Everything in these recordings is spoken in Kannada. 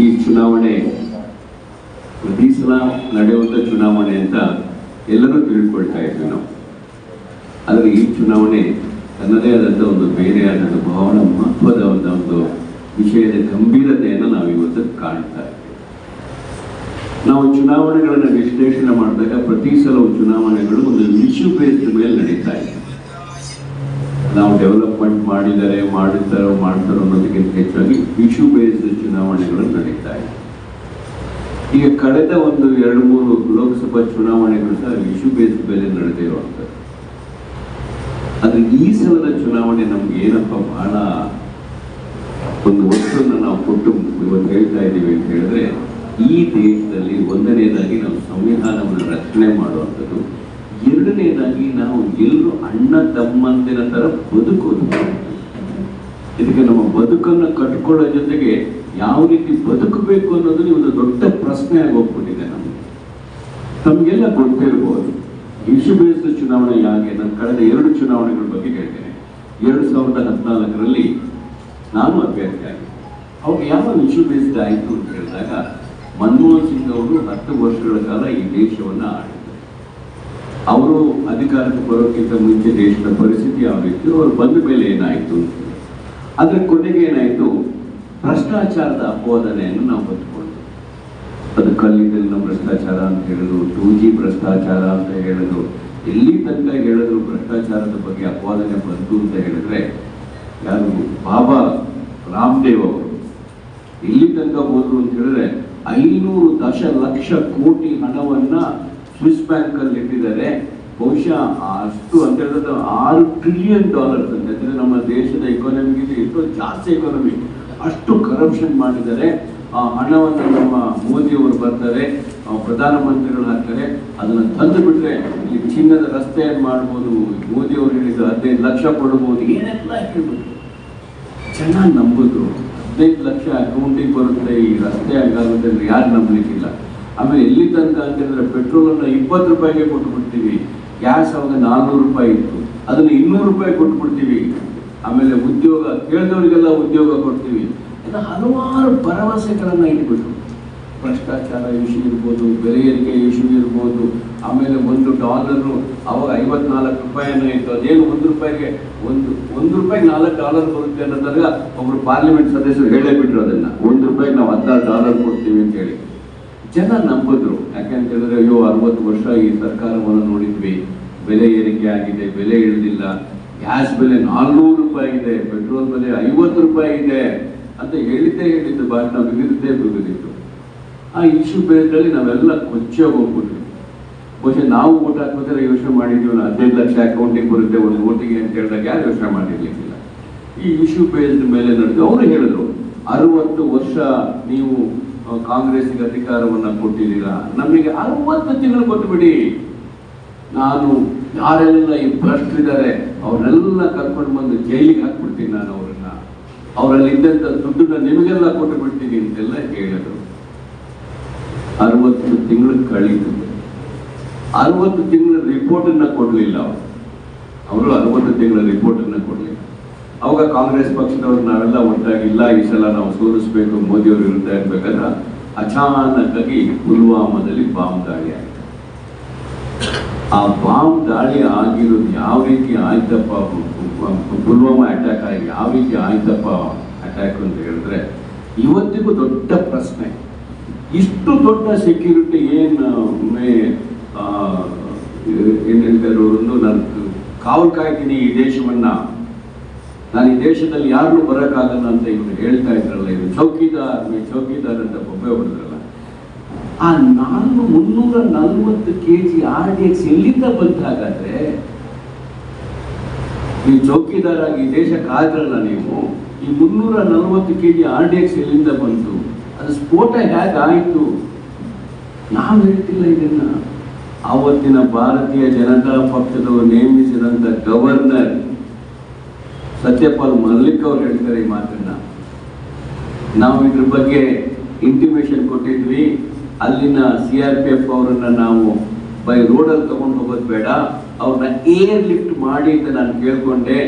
ಈ ಚುನಾವಣೆ, ಪ್ರತಿ ಸಲ ನಡೆಯುವಂಥ ಚುನಾವಣೆ ಅಂತ ಎಲ್ಲರೂ ತಿಳ್ಕೊಳ್ತಾ ಇದ್ವಿ ನಾವು. ಆದರೆ ಈ ಚುನಾವಣೆ ತನ್ನದೇ ಆದಂಥ ಒಂದು ಬೇರೆಯಾದಂಥ ಭಾವನ, ಮಹತ್ವದ ಒಂದು ಒಂದು ವಿಷಯದ ಗಂಭೀರತೆಯನ್ನು ನಾವು ಇವತ್ತು ಕಾಣ್ತಾ ಇದ್ದೇವೆ. ನಾವು ಚುನಾವಣೆಗಳನ್ನು ವಿಶ್ಲೇಷಣೆ ಮಾಡಿದಾಗ ಪ್ರತಿ ಸಲವು ಚುನಾವಣೆಗಳು ಒಂದು ಇಶ್ಯೂ ಬೇಸ್ಡ್ ಮೇಲೆ ನಡೀತಾ ಇದೆ ನಾವು ಡೆವಲಪ್ಮೆಂಟ್ ಮಾಡಿದ್ದಾರೆ ಮಾಡುತ್ತಾರೋ ಮಾಡ್ತಾರೋ ಅನ್ನೋದಕ್ಕಿಂತ ಹೆಚ್ಚಾಗಿ ಇಶ್ಯೂ ಬೇಸ್ಡ್ ಚುನಾವಣೆಗಳು ನಡೀತಾ ಇದೆ. ಈಗ ಕಳೆದ ಒಂದು ಎರಡು ಮೂರು ಲೋಕಸಭಾ ಚುನಾವಣೆಗಳು ಸಹ ಇಶ್ಯೂ ಬೇಸ್ಡ್ ಮೇಲೆ ನಡೆದಿರುವಂಥದ್ದು ಆದ್ರೆ ಈ ಸಲದ ಚುನಾವಣೆ ನಮ್ಗೆ ಏನಪ್ಪ ಬಹಳ ಒಂದು ವಸ್ತುವನ್ನು ನಾವು ಕೊಟ್ಟು ಇವತ್ತು ಹೇಳ್ತಾ ಇದ್ದೀವಿ ಅಂತ ಹೇಳಿದ್ರೆ ಈ ದೇಶದಲ್ಲಿ ಒಂದನೇದಾಗಿ ನಾವು ಸಂವಿಧಾನವನ್ನು ರಚನೆ ಮಾಡುವಂಥದ್ದು. ಎರಡನೇದಾಗಿ ನಾವು ಎಲ್ಲರೂ ಅಣ್ಣ ತಮ್ಮಂದಿನ ತರ ಬದುಕೋದು. ಇದಕ್ಕೆ ನಮ್ಮ ಬದುಕನ್ನು ಕಟ್ಕೊಳ್ಳೋ ಜೊತೆಗೆ ಯಾವ ರೀತಿ ಬದುಕಬೇಕು ಅನ್ನೋದು ಒಂದು ದೊಡ್ಡ ಪ್ರಶ್ನೆ ಆಗಿ ಹೋಗ್ಬಿಟ್ಟಿದೆ ನಮಗೆ. ತಮಗೆಲ್ಲ ಗೊತ್ತಿರ್ಬೋದು. ಇಶ್ಯೂ ಬೇಸ್ಡ್ ಚುನಾವಣೆ ಯಾಕೆ? ನಾನು ಕಳೆದ ಎರಡು ಚುನಾವಣೆಗಳ ಬಗ್ಗೆ ಹೇಳ್ತೇನೆ. ಎರಡು ಸಾವಿರದ ಹದಿನಾಲ್ಕರಲ್ಲಿ ನಾನು ಅಭ್ಯರ್ಥಿ ಆಗಿ ಅವಾಗ ಯಾವ ಇಶ್ಯೂ ಬೇಸ್ಡ್ ಆಯಿತು ಅಂತ ಹೇಳಿದಾಗ ಮನಮೋಹನ್ ಸಿಂಗ್ ಅವರು ಹತ್ತು ವರ್ಷಗಳ ಕಾಲ ಈ ದೇಶವನ್ನು ಆಳಿದ್ರು. ಅವರು ಅಧಿಕಾರಕ್ಕೆ ಬರೋಕ್ಕಿಂತ ಮುಂಚೆ ದೇಶದ ಪರಿಸ್ಥಿತಿ ಯಾವಾಗಿತ್ತು ಅವರು ಬಂದ ಮೇಲೆ ಏನಾಯಿತು? ಅದರ ಕೊನೆಗೆ ಏನಾಯಿತು? ಭ್ರಷ್ಟಾಚಾರದ ಅಪವಾದನೆಯನ್ನು ನಾವು ಹೊತ್ಕೊಂಡು ಅದು ಕಲ್ಲಿದ್ದಲಿನ ಭ್ರಷ್ಟಾಚಾರ ಅಂತ ಹೇಳಿದ್ರು ಟೂ ಜಿ ಭ್ರಷ್ಟಾಚಾರ ಅಂತ ಹೇಳಿದ್ರು. ಎಲ್ಲಿ ತನಕ ಹೇಳಿದ್ರು ಭ್ರಷ್ಟಾಚಾರದ ಬಗ್ಗೆ ಅಪವಾದನೆ ಬಂತು ಅಂತ ಹೇಳಿದ್ರೆ, ಯಾರು ಬಾಬಾ ರಾಮದೇವ್ ಅವರು ಎಲ್ಲಿ ತನಕ ಹೋದ್ರು ಅಂತ ಹೇಳಿದ್ರೆ, ಐನೂರು ದಶಲಕ್ಷ ಕೋಟಿ ಹಣವನ್ನ ಸ್ವಿಸ್ ಬ್ಯಾಂಕ್ ಅಲ್ಲಿ ಇಟ್ಟಿದ್ದಾರೆ. ಬಹುಶಃ ಅಷ್ಟು ಅಂತ ಹೇಳಿದ್ರೆ ಆರು ಟ್ರಿಲಿಯನ್ ಡಾಲರ್ಸ್ ಅಂತ ಅಂದ್ರೆ ನಮ್ಮ ದೇಶದ ಇಕಾನಮಿಗೆ ಎಷ್ಟೋ ಜಾಸ್ತಿ ಎಕಾನಮಿ ಅಷ್ಟು ಕರಪ್ಷನ್ ಮಾಡಿದ್ದಾರೆ. ಆ ಹಣವನ್ನು ನಮ್ಮ ಮೋದಿಯವರು ಬರ್ತಾರೆ ಪ್ರಧಾನಮಂತ್ರಿಗಳು ಹಾಕ್ತಾರೆ. ಅದನ್ನು ತಂದು ಬಿಟ್ರೆ ಇಲ್ಲಿ ಚಿನ್ನದ ರಸ್ತೆಯನ್ನು ಮಾಡ್ಬೋದು? ಮೋದಿಯವರು ಹೇಳಿದ್ರು ಹದಿನೈದು ಲಕ್ಷ ಕೊಡ್ಬೋದು. ಏನೆಲ್ಲ ಹೇಳ್ಬೋದು? ಚೆನ್ನಾಗಿ ನಂಬಿದ್ರು. ಹದಿನೈದು ಲಕ್ಷ ಅಕೌಂಟಿಗೆ ಬರುತ್ತೆ. ಈ ರಸ್ತೆ ಆಗುತ್ತೆ ಯಾರು ನಂಬಲಿಕ್ಕಿಲ್ಲ. ಆಮೇಲೆ ಎಲ್ಲಿ ತನಕ ಅಂತಂದ್ರೆ ಪೆಟ್ರೋಲ್ ಅನ್ನ ಇಪ್ಪತ್ತು ರೂಪಾಯಿಗೆ ಕೊಟ್ಟು ಬಿಡ್ತೀವಿ ಗ್ಯಾಸ್ ಅವಾಗ ನಾನ್ನೂರು ರೂಪಾಯಿ ಇತ್ತು. ಅದನ್ನ ಇನ್ನೂರು ರೂಪಾಯಿ ಕೊಟ್ಟು ಬಿಡ್ತೀವಿ ಆಮೇಲೆ ಉದ್ಯೋಗ, ಕೇಳಿದವರಿಗೆಲ್ಲ ಉದ್ಯೋಗ ಕೊಡ್ತೀವಿ. ಇನ್ನು ಹಲವಾರು ಭರವಸೆಗಳನ್ನ ಇಟ್ಬಿಟ್ರು. ಭ್ರಷ್ಟಾಚಾರ ಇಶ್ಯೂ ಇರ್ಬೋದು, ಬೆಲೆ ಏರಿಕೆ ಇಶ್ಯೂ ಇರ್ಬೋದು, ಆಮೇಲೆ ಒಂದು ಡಾಲರು ಅವಾಗ ಐವತ್ನಾಲ್ಕು ರೂಪಾಯಿನ ಇತ್ತು. ಅದೇನು ಒಂದು ರೂಪಾಯಿಗೆ, ಒಂದು ಒಂದು ರೂಪಾಯಿಗೆ ನಾಲ್ಕು ಡಾಲರ್ ಬರುತ್ತೆ ಅನ್ನೋದಾಗ ಒಬ್ರು ಪಾರ್ಲಿಮೆಂಟ್ ಸದಸ್ಯರು ಹೇಳೇ ಬಿಟ್ರು ಅದನ್ನ. ಒಂದು ರೂಪಾಯಿಗೆ ನಾವು ಹದಿನಾರು ಡಾಲರ್ ಕೊಡ್ತೀವಿ ಅಂತ ಹೇಳಿ. ಜನ ನಂಬಿದ್ರು. ಯಾಕೆಂತ ಹೇಳಿದ್ರೆ ಅಯ್ಯೋ, ಅರವತ್ತು ವರ್ಷ ಈ ಸರ್ಕಾರವನ್ನು ನೋಡಿದ್ವಿ. ಬೆಲೆ ಏರಿಕೆ ಆಗಿದೆ, ಬೆಲೆ ಇಳಿದಿಲ್ಲ. ಗ್ಯಾಸ್ ಬೆಲೆ ನಾಲ್ನೂರು ರೂಪಾಯಿ ಇದೆ, ಪೆಟ್ರೋಲ್ ಬೆಲೆ ಐವತ್ತು ರೂಪಾಯಿ ಇದೆ ಅಂತ ಹೇಳಿದ್ದೇ ಹೇಳಿದ್ದು ಭಾಷಣ ಬಿಗಿದ್ದೇ ಬಿಗಿದಿತ್ತು. ಆ ಇಶ್ಯೂ ಬೇಸ್ಡಲ್ಲಿ ನಾವೆಲ್ಲ ಕೊಚ್ಚೆ ಹೋಗ್ಬಿಟ್ವಿ. ಬಹುಶಃ ನಾವು ಓಟ್ ಹಾಕ್ಬೇಕಾದ್ರೆ ಯೋಚನೆ ಮಾಡಿದ್ವಿ ಹದಿನೈದು ಲಕ್ಷ ಅಕೌಂಟಿಗೆ ಬರುತ್ತೆ, ಒಂದು ಓಟಿಗೆ ಅಂತ ಹೇಳಿದಾಗ ಯಾರು ಯೋಚನೆ ಮಾಡಿರ್ಲಿಕ್ಕಿಲ್ಲ. ಈ ಇಶ್ಯೂ ಬೇಸ್ಡ್ ಮೇಲೆ ನಡೆದು, ಅವರು ಹೇಳಿದ್ರು, ಅರವತ್ತು ವರ್ಷ ನೀವು ಆ, ಅಧಿಕಾರವನ್ನು ಕೊಟ್ಟಿದ್ದೀರಾ? ನಮಗೆ ಅರವತ್ತು ತಿಂಗಳು ಕೊಟ್ಟುಬಿಡಿ. ನಾನು ಯಾರೆಲ್ಲ ಈ ಭ್ರಷ್ಟರಿದ್ದಾರೆ ಅವ್ರನ್ನೆಲ್ಲ ಕರ್ಕೊಂಡು ಬಂದು ಜೈಲಿಗೆ ಹಾಕ್ಬಿಡ್ತೀನಿ ನಾನು ಅವರನ್ನ. ಅವರಲ್ಲಿ ಇದ್ದಂಥ ದುಡ್ಡನ್ನ ನಿಮಗೆಲ್ಲ ಕೊಟ್ಟು ಬಿಡ್ತೀನಿ ಅಂತೆಲ್ಲ ಹೇಳಿದ್ರು. ಅರವತ್ತು ತಿಂಗಳು ಕಳೀತು. ಅರವತ್ತು ತಿಂಗಳ ರಿಪೋರ್ಟನ್ನು ಕೊಡಲಿಲ್ಲ ಅವರು. ಅವರು ಅರವತ್ತು ತಿಂಗಳ ರಿಪೋರ್ಟನ್ನು ಕೊಡ್ಲಿಲ್ಲ. ಅವಾಗ ಕಾಂಗ್ರೆಸ್ ಪಕ್ಷದವ್ರು ನಾವೆಲ್ಲ ಒಟ್ಟಾಗಿ ಇಲ್ಲ, ಈ ಸಲ ನಾವು ಸೋಲಿಸ್ಬೇಕು, ಮೋದಿಯವರು ಇರುತ್ತೆ ಇರ್ಬೇಕಾದ್ರೆ ಅಚಾನಕ್ಕಾಗಿ ಪುಲ್ವಾಮಾದಲ್ಲಿ ಬಾಂಬ್ ದಾಳಿ ಆಯಿತು. ಆ ಬಾಂಬ್ ದಾಳಿ ಆಗಿರೋದು ಯಾವ ರೀತಿ ಆಯ್ತಪ್ಪ? ಪುಲ್ವಾಮಾ ಅಟ್ಯಾಕ್ ಆಗಿ ಯಾವ ರೀತಿ ಆಯ್ತಪ್ಪ ಅಟ್ಯಾಕ್ ಅಂತ ಹೇಳಿದ್ರೆ, ಇವತ್ತಿಗೂ ದೊಡ್ಡ ಪ್ರಶ್ನೆ. ಇಷ್ಟು ದೊಡ್ಡ ಸೆಕ್ಯೂರಿಟಿ ಏನು ಏನ್ ಹೇಳ್ತಾರೆ ಒಂದು ನಾನು ಕಾವಲು ಕಾಯ್ತೀನಿ ಈ ದೇಶವನ್ನ ನಾನು ಈ ದೇಶದಲ್ಲಿ ಯಾರನ್ನೂ ಬರೋಕ್ಕಾಗಲ್ಲ ಅಂತ ಇವರು ಹೇಳ್ತಾ ಇದ್ರಲ್ಲ, ಇವರು ಚೌಕಿದಾರ್ ಚೌಕಿದಾರ್ ಅಂತ ಬೊಬ್ಬೆ ಹೊಡೆದ್ರಲ್ಲ. ಆ ನಾನು ಮುನ್ನೂರ ನಲ್ವತ್ತು K G R D X ಎಲ್ಲಿಂದ ಬಂತ ಹಾಗಾದ್ರೆ? ನೀವು ಚೌಕಿದಾರಾಗಿ ದೇಶಕ್ಕೆ ಆದ್ರಲ್ಲ ನೀವು? ಈ ಮುನ್ನೂರ ನಲ್ವತ್ತು K G R D X ಎಲ್ಲಿಂದ ಬಂತು ಅದು ಸ್ಫೋಟ ಹೇಗಾಯಿತು? ನಾವು ಹೇಳ್ತಿಲ್ಲ ಇದನ್ನ. ಆವತ್ತಿನ ಭಾರತೀಯ ಜನತಾ ಪಕ್ಷದವರು ನೇಮಿಸಿದಂತ ಗವರ್ನರ್ ಸತ್ಯಪಾಲ್ ಮಲ್ಲಿಕ್ ಅವ್ರು ಹೇಳ್ತಾರೆ ಈ ಮಾತನ್ನ. ನಾವು ಇದ್ರ ಬಗ್ಗೆ ಇಂಟಿಮೇಷನ್ ಕೊಟ್ಟಿದ್ವಿ. ಅಲ್ಲಿನ ಸಿ ಆರ್ ಪಿ ಎಫ್ ಅವರನ್ನ ನಾವು ಬೈ ರೋಡಲ್ಲಿ ತಗೊಂಡು ಹೋಗೋದು ಬೇಡ. ಅವ್ರನ್ನ ಏರ್ ಲಿಫ್ಟ್ ಮಾಡಿ ಅಂತ ನಾನು ಕೇಳ್ಕೊಂಡೆ.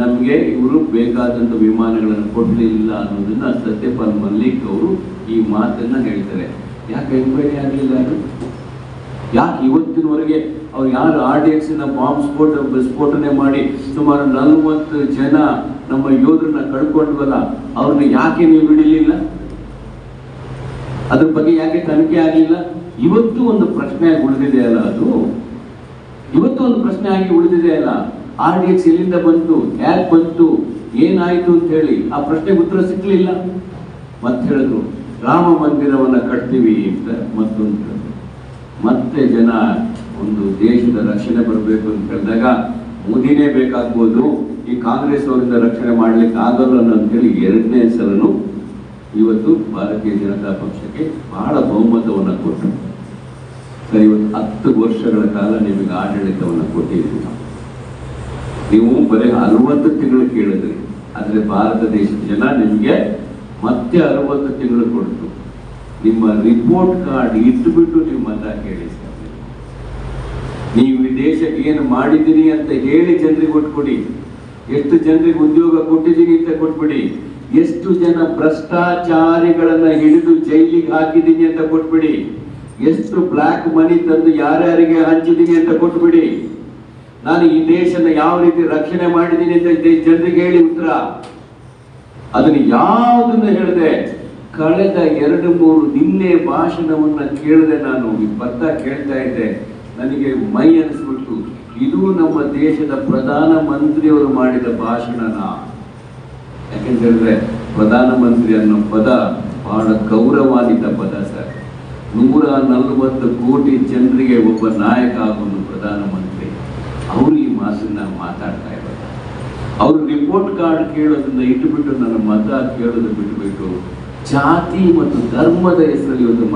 ನಮಗೆ ಇವರು ಬೇಕಾದಂಥ ವಿಮಾನಗಳನ್ನು ಕೊಡಲಿಲ್ಲ ಅನ್ನೋದನ್ನ ಸತ್ಯಪಾಲ್ ಮಲ್ಲಿಕ್ ಅವರು ಈ ಮಾತನ್ನ ಹೇಳ್ತಾರೆ. ಯಾಕೆ ಎಂಕ್ವೈರಿ ಆಗಲಿಲ್ಲ ಯಾಕೆ ಯಾಕೆ ಇವತ್ತಿನವರೆಗೆ ಅವ್ರು ಯಾರು ಆರ್ ಡಿ ಬಾಂಬ್ ಸ್ಫೋಟ ಸ್ಫೋಟನೆ ಮಾಡಿ ಸುಮಾರು ನಲವತ್ತು ಜನ ನಮ್ಮ ಯೋಧರನ್ನ ಕಳ್ಕೊಂಡ್ವಲ್ಲ, ಅವ್ರನ್ನ ಯಾಕೆ ನೀವು ಬಿಡಲಿಲ್ಲ ಅದ್ರ ಬಗ್ಗೆ ಯಾಕೆ ತನಿಖೆ ಆಗಲಿಲ್ಲ? ಇವತ್ತು ಒಂದು ಪ್ರಶ್ನೆ ಆಗಿ ಉಳಿದಿದೆ ಅಲ್ಲ ಅದು? ಇವತ್ತು ಒಂದು ಪ್ರಶ್ನೆ ಆಗಿ ಉಳಿದಿದೆ ಅಲ್ಲ? ಆರ್ ಡಿ ಎಕ್ಸ್ ಎಲ್ಲಿಂದ ಬಂತು? ಯಾಕೆ ಬಂತು? ಏನಾಯ್ತು ಅಂತ ಹೇಳಿ ಆ ಪ್ರಶ್ನೆಗೆ ಉತ್ತರ ಸಿಕ್ಕಲಿಲ್ಲ ಮತ್ತೆ ಹೇಳಿದ್ರು, ರಾಮ ಮಂದಿರವನ್ನ ಕಟ್ತೀವಿ ಅಂತ ಮತ್ತೊಂದು. ಮತ್ತೆ ಜನ ಒಂದು ದೇಶದ ರಕ್ಷಣೆ ಬರಬೇಕು ಅಂತ ಹೇಳಿದಾಗ ಮೋದಿನೇ ಬೇಕಾಗ್ಬೋದು, ಈ ಕಾಂಗ್ರೆಸ್ ಅವರಿಂದ ರಕ್ಷಣೆ ಮಾಡ್ಲಿಕ್ಕೆ ಆಗಲ್ಲ ಅಂತ ಹೇಳಿ ಎರಡನೇ ಸಲನು ಇವತ್ತು ಭಾರತೀಯ ಜನತಾ ಪಕ್ಷಕ್ಕೆ ಬಹಳ ಬಹುಮತವನ್ನು ಕೊಟ್ಟರು ಸರಿ, ಇವತ್ತು ಹತ್ತು ವರ್ಷಗಳ ಕಾಲ ನಿಮಗೆ ಆಡಳಿತವನ್ನು ಕೊಟ್ಟಿದ್ದೀವಿ ನಾವು. ಬರೀ ಅರವತ್ತು ತಿಂಗಳು ಕೇಳಿದ್ರಿ, ಆದರೆ ಭಾರತ ದೇಶದ ಜನ ನಿಮಗೆ ಮತ್ತೆ ಅರವತ್ತು ತಿಂಗಳು ಕೊಡ್ತು ನಿಮ್ಮ ರಿಪೋರ್ಟ್ ಕಾರ್ಡ್ ಇಟ್ಟುಬಿಟ್ಟು ನೀವು ಮತ ಕೇಳಿ. ನೀವು ಈ ದೇಶಕ್ಕೆ ಏನು ಮಾಡಿದ್ದೀರಿ ಅಂತ ಹೇಳಿ ಜನರಿಗೆ ಕೊಟ್ಬಿಡಿ. ಎಷ್ಟು ಜನರಿಗೆ ಉದ್ಯೋಗ ಕೊಟ್ಟಿದ್ದೀನಿ ಅಂತ ಕೊಟ್ಬಿಡಿ. ಎಷ್ಟು ಜನ ಭ್ರಷ್ಟಾಚಾರಿಗಳನ್ನ ಹಿಡಿದು ಜೈಲಿಗೆ ಹಾಕಿದ್ದೀನಿ ಅಂತ ಕೊಟ್ಬಿಡಿ. ಎಷ್ಟು ಬ್ಲ್ಯಾಕ್ ಮನಿ ತಂದು ಯಾರ್ಯಾರಿಗೆ ಹಂಚಿದ್ದೀನಿ ಅಂತ ಕೊಟ್ಬಿಡಿ. ನಾನು ಈ ದೇಶನ ಯಾವ ರೀತಿ ರಕ್ಷಣೆ ಮಾಡಿದ್ದೀನಿ ಅಂತ ಜನರಿಗೆ ಹೇಳಿ ಉತ್ತರ. ಅದನ್ನ ಯಾವುದನ್ನ ಹೇಳಿದೆ? ಕಳೆದ ಎರಡು ಮೂರು ನಿನ್ನೆ ಭಾಷಣವನ್ನ ಕೇಳಿದೆ ನಾನು. ಪದ ಕೇಳ್ತಾ ಇದ್ದೆ. ನನಗೆ ಮೈ ಅನಿಸ್ಬಿಟ್ಟು ಇದು ನಮ್ಮ ದೇಶದ ಪ್ರಧಾನ ಮಂತ್ರಿಯವರು ಮಾಡಿದ ಭಾಷಣನ. ಯಾಕೆಂತ ಹೇಳಿದ್ರೆ ಪ್ರಧಾನಮಂತ್ರಿ ಅನ್ನೋ ಪದ ಬಹಳ ಗೌರವಾನ್ವಿತ ಪದ ಸರ್. ನೂರ ನಲವತ್ತು ಕೋಟಿ ಜನರಿಗೆ ಒಬ್ಬ ನಾಯಕ ಆಗೋನು ಪ್ರಧಾನಮಂತ್ರಿ ಅವರು ಈ ಮಾತನ್ನ ಮಾತಾಡ್ತಾ ಇರೋದು. ಅವರು ರಿಪೋರ್ಟ್ ಕಾರ್ಡ್ ಕೇಳೋದನ್ನ ಇಟ್ಟುಬಿಟ್ಟು ನನ್ನ ಮತ ಕೇಳೋದು ಬಿಟ್ಟುಬಿಟ್ಟು ಜಾತಿ ಮತ್ತು ಧರ್ಮದ ಹೆಸರಲ್ಲಿ ಒಂದು